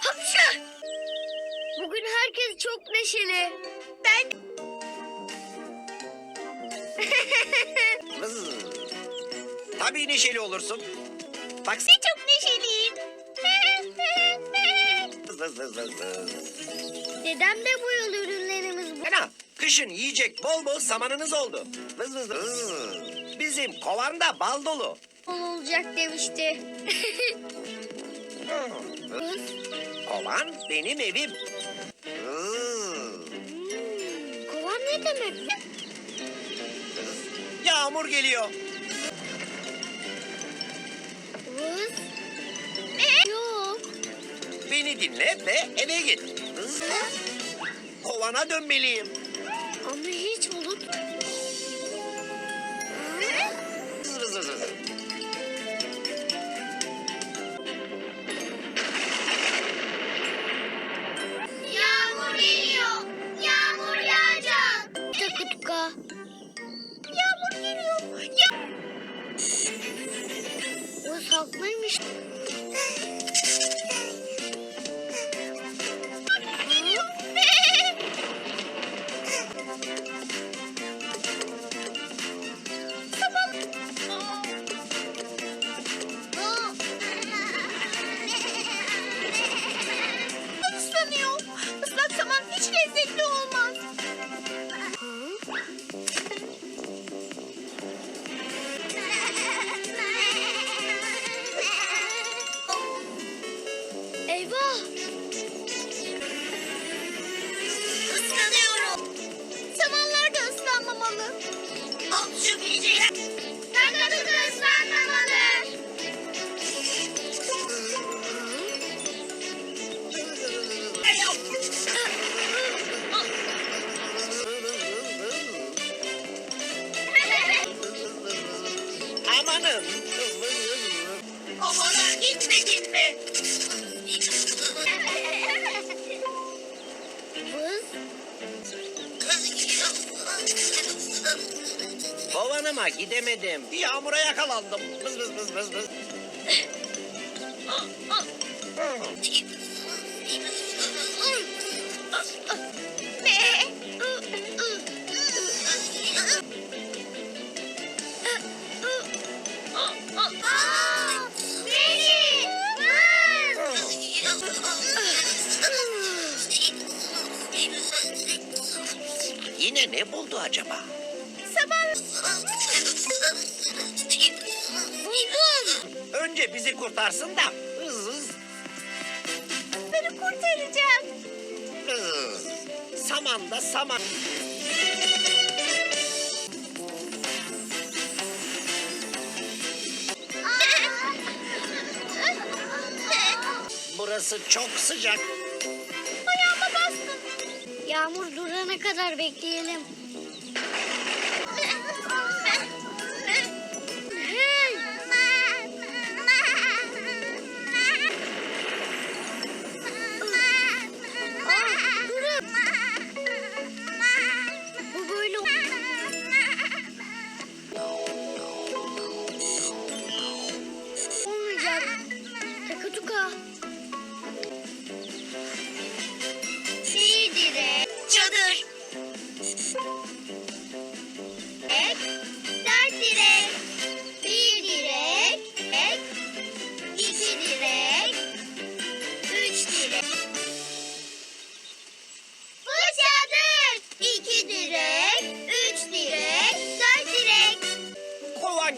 Hapşa! Bugün herkes çok neşeli. Ben... Vız. Tabii neşeli olursun. Bak çok neşeliyim. vız vız vız vız vız. Dedem de bu yıl ürünlerimiz bu. Fena. Kışın yiyecek bol bol samanınız oldu. Vız vız vız. Bizim kovanda bal dolu. bol olacak demişti. Kız, Kovan benim evim. Vız. hmm, kovan ne demek? Yağmur geliyor. Kız. Yok. Beni dinle ve eve git. Vız. Kovana dönmeliyim. Islanıyorum. Samanlar da ıslanmamalı. Hapşu diyecek. Kakadu Kovanıma gidemedim. Bir yağmura yakalandım. Vız vız vız vız vız. Ne buldu acaba? Buldum. Önce bizi kurtarsın da. Vız vız Beni kurtaracak. vız. Saman da saman. Burası çok sıcak. Ayağıma bastın. Yağmur durana kadar bekleyelim.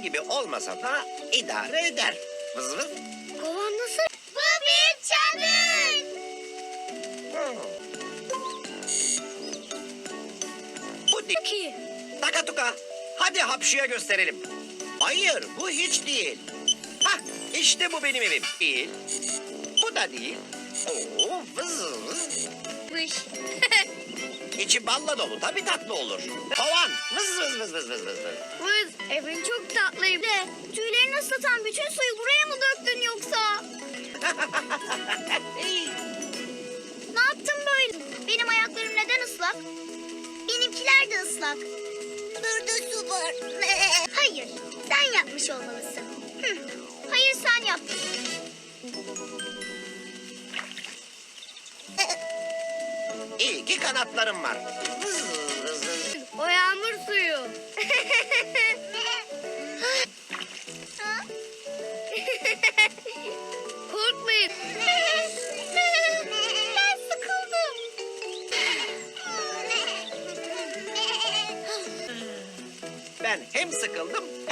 Gibi olmasa da idare eder. Vız vız. Kovan nasıl? Bu bir çadır. Bu dik. ki? Takatuka. Hadi hapşuya gösterelim. Hayır bu hiç değil. Hah işte bu benim evim. Değil. Bu da değil. Oo, vız vız. Mış. İçi balla dolu tabii tatlı olur. Kovan vız vız vız vız vız vız. vız. Vız evin çok tatlıyım. De, tüylerini ıslatan bütün suyu buraya mı döktün yoksa? Ne yaptın böyle? Benim ayaklarım neden ıslak? Benimkiler de ıslak. Burada su var. Hayır, sen yapmış olmalısın. Hı, Hayır, sen yaptın. İyi ki kanatlarım var.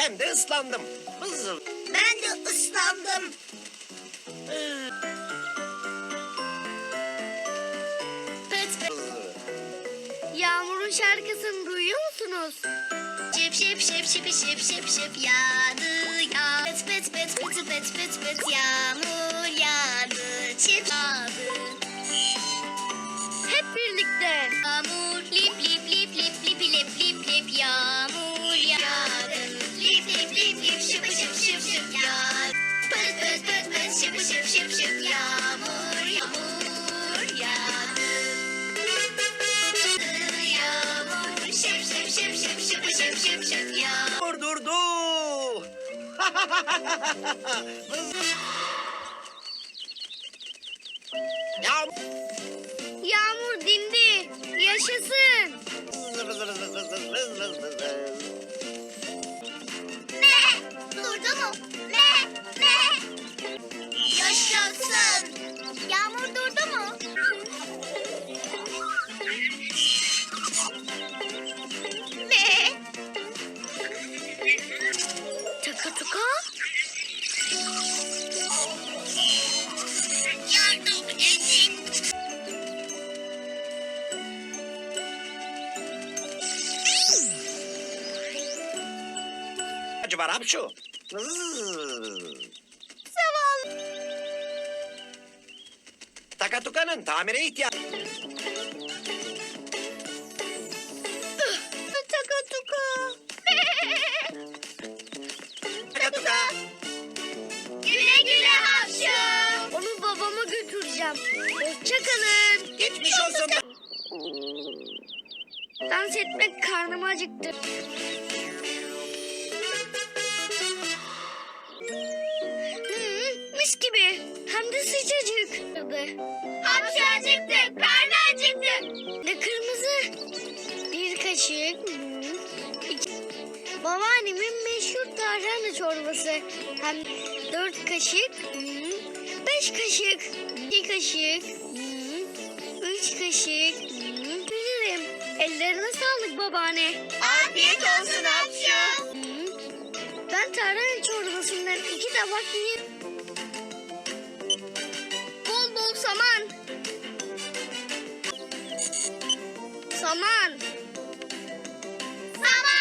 Hem de ıslandım. Hızır. Ben de ıslandım. Pet Yağmurun şarkısını duyuyor musunuz? Şep şep şep şep şep şep şep yağdı ya. Pet pet pet pet pet pet pet yağmur yağdı. Şep yağdı. Yağmur. Yağmur dindi. Yaşasın. Var hapşu. Zavallı. Takatuka'nın tamire ihtiyacı. Taka tuka. Takatuka. Güle güle Hapşu. Onu babama götüreceğim. Hoşçakalın. Geçmiş olsun. Dans etmek karnımı acıktı. Mis gibi. Hem de sıcacık. Hapşu acıktı. Karnı acıktı. Ne kırmızı. Bir kaşık. iki- Babaannemin meşhur tarhana çorbası. Hem dört kaşık. Beş kaşık. iki kaşık. Üç kaşık. Bilirim. Ellerine sağlık babaanne. Afiyet olsun Hapşu. Ben tarhana çorbasından iki tabak yiyeyim. Saman. Saman.